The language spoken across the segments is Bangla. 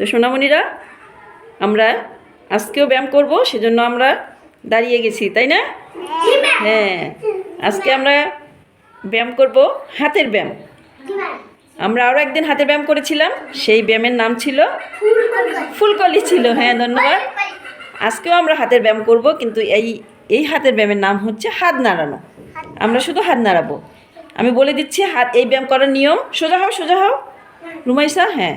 তো সোনামণিরা, আমরা আজকেও ব্যায়াম করব, সেজন্য আমরা দাঁড়িয়ে গেছি, তাই না? হ্যাঁ আজকে আমরা ব্যায়াম করব হাতের ব্যায়াম। আমরা আরও একদিন হাতের ব্যায়াম করেছিলাম, সেই ব্যায়ামের নাম ছিল ফুলকলি ছিল হ্যাঁ ধন্যবাদ। আজকেও আমরা হাতের ব্যায়াম করব, কিন্তু এই এই হাতের ব্যায়ামের নাম হচ্ছে হাত নাড়ানো। আমরা শুধু হাত নাড়াবো। আমি বলে দিচ্ছি, হাত, এই ব্যায়াম করার নিয়ম, সোজা হও সোজা হও। রুমাইসা হ্যাঁ।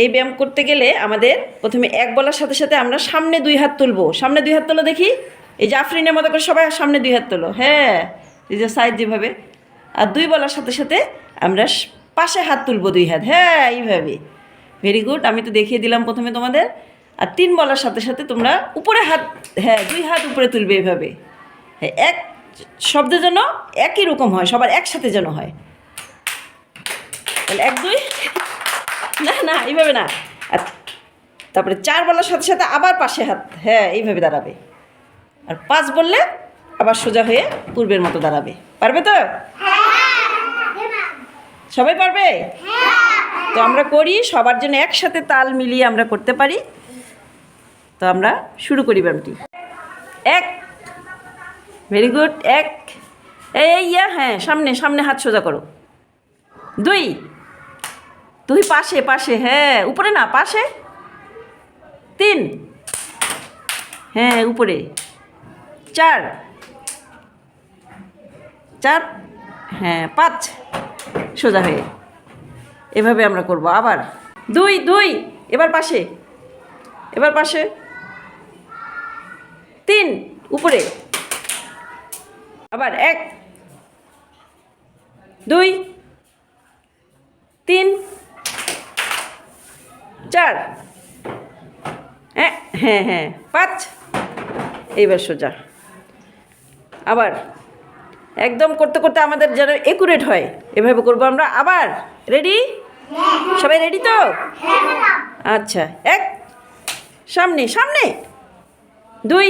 এই ব্যায়াম করতে গেলে আমাদের প্রথমে এক বলার সাথে সাথে আমরা সামনে দুই হাত তুলবো। সামনে দুই হাত তোলো দেখি। এই যে আফরিনের মতো করে সবাই সামনে দুই হাত তোলো। হ্যাঁ এই যে সাইড যেভাবে। আর দুই বলার সাথে সাথে আমরা পাশে হাত তুলবো দুই হাত। হ্যাঁ এইভাবে। ভেরি গুড আমি তো দেখিয়ে দিলাম প্রথমে তোমাদের। আর তিন বলার সাথে সাথে তোমরা উপরে হাত হ্যাঁ দুই হাত উপরে তুলবে এভাবে হ্যাঁ এক শব্দের যেন একই রকম হয়, সবার একসাথে যেন হয়। তাহলে এক, দুই। না না, এইভাবে না। আর তারপরে চার বলার সাথে সাথে আবার পাশে হাত হ্যাঁ এইভাবে দাঁড়াবে। আর পাঁচ বললে আবার সোজা হয়ে পূর্বের মতো দাঁড়াবে। পারবে তো? সবাই পারবে? তো আমরা করি, সবার জন্য একসাথে তাল মিলিয়ে আমরা করতে পারি। তো আমরা শুরু করি ব্যায়ামটি। এক। ভেরি গুড এক। এই, ইয়া হ্যাঁ সামনে সামনে হাত সোজা করো। দুই। তুই পাশে পাশে হ্যাঁ উপরে না, পাশে। তিন। হ্যাঁ উপরে। চার। চার। হ্যাঁ পাঁচ। সোজা হয়ে। এভাবে আমরা করব। আবার। দুই দুই। এবার পাশে। এবার পাশে। তিন। উপরে। আবার এক। দুই তিন চার হ্যাঁ হ্যাঁ। হ্যাঁ পাঁচ। এইবার সোজা। আবার। একদম করতে করতে আমাদের যেন একুরেট হয় এভাবে করব আমরা। আবার। রেডি সবাই রেডি তো? আচ্ছা এক। সামনে সামনে। দুই।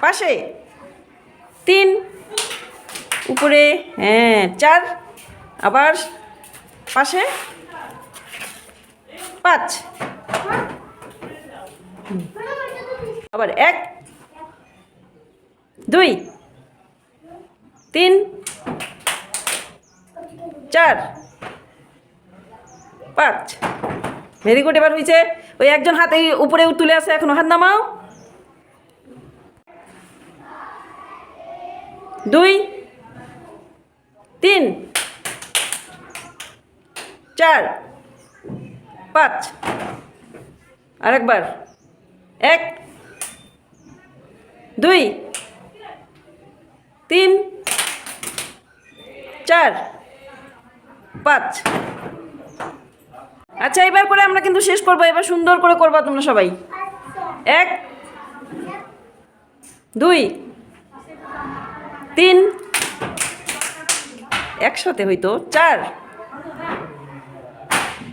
পাশে। তিন। উপরে। হ্যাঁ চার। আবার। পাশে। পাঁচ। আবার এক, দুই, তিন, চার, পাঁচ। ভেরি গুড এবার হয়েছে ওই একজন হাত এই উপরে তুলে আসে এখনও হাত নামাও। দুই, তিন, চার, পাঁচ। আরেকবার। এক, দুই, তিন, চার, পাঁচ। আচ্ছা এবার করে আমরা কিন্তু শেষ করব, এবার সুন্দর করে করবা তোমরা সবাই। এক, দুই, তিন, একসাথে হইতো, চার,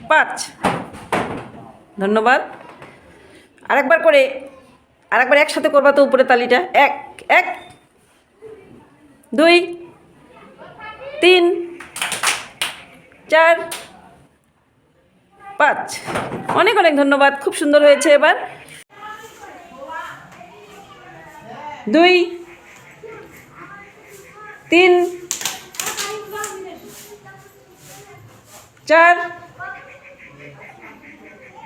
পাঁচ। ধন্যবাদ। আরেকবার করে, আরেকবার একসাথে করবা তো উপরে তালিটা। এক এক, দুই, তিন, চার, পাঁচ। অনেক অনেক ধন্যবাদ, খুব সুন্দর হয়েছে এবার। দুই, তিন, চার,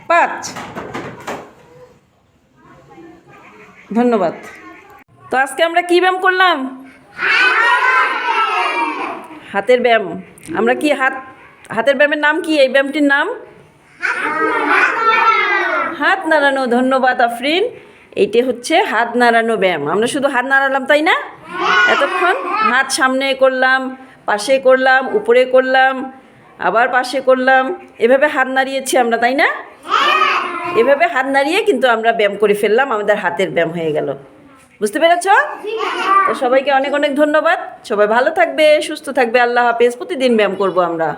পাঁচ। ধন্যবাদ। তো আজকে আমরা কি ব্যায়াম করলাম? হাতের ব্যায়াম। আমরা কি হাত, হাতের ব্যায়ামের নাম কি? এই ব্যায়ামটির নাম? হাত নাড়ানো। ধন্যবাদ, আফরিন। এইটা হচ্ছে হাত নাড়ানো ব্যায়াম। আমরা শুধু হাত নাড়ালাম, তাই না? এতক্ষণ হাত সামনে করলাম, পাশে করলাম, উপরে করলাম, আবার পাশে করলাম। এভাবে হাত নাড়িয়েছি আমরা, তাই না? এভাবে হাত নাড়িয়ে কিন্তু আমরা ব্যায়াম করে ফেললাম, আমাদের হাতের ব্যায়াম হয়ে গেল। বুঝতে পেরেছ? তো সবাইকে অনেক অনেক ধন্যবাদ। সবাই ভালো থাকবে, সুস্থ থাকবে, আল্লাহ হাফেজ। প্রতিদিন ব্যায়াম করব আমরা।